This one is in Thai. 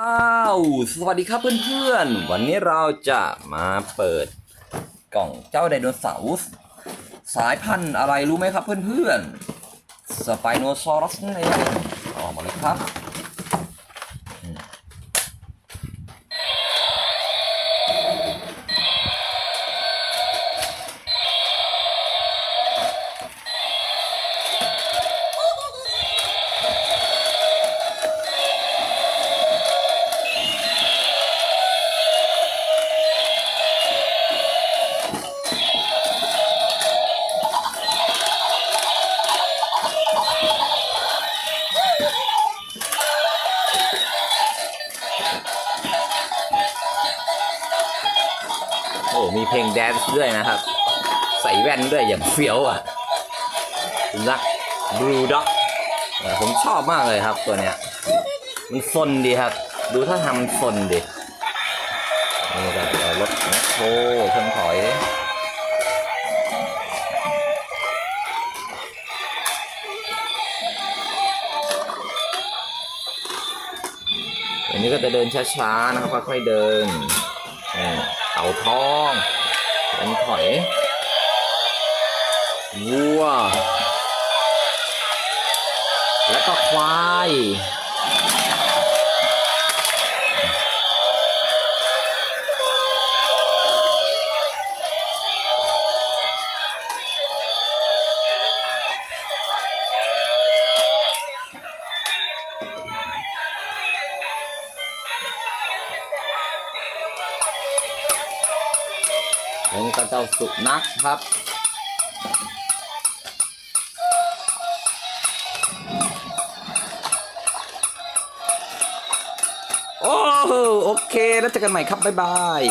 อ้าวสวัสดีครับเพื่อนๆ วันนี้เราจะมาเปิดกล่องเจ้าไดโนเสาร์สายพันธุ์อะไรรู้ไหมครับเพื่อนๆ สไปโนซอรัสนั่นเองออกมาเลยครับ โอ้มีเพลงแดนซ์ด้วยนะครับ ใส่แว่นด้วยอย่างเฟี้ยวอะรักบลูด็อกผมชอบมากเลยครับตัวเนี้ย มันซนดีครับ ดูถ้าทำมันซนดีนี่ก็รถแมคโครเครื่อง อยอันนี้ก็จะเดินช้าๆนะครับค่อยๆเดินเต่าทองเป็นถอยวัว แล้วก็ควาย แล้วนี่ก็เจ้าสุนัขครับโอ้โอเค แล้วเจอกันใหม่ครับ บ๊ายบาย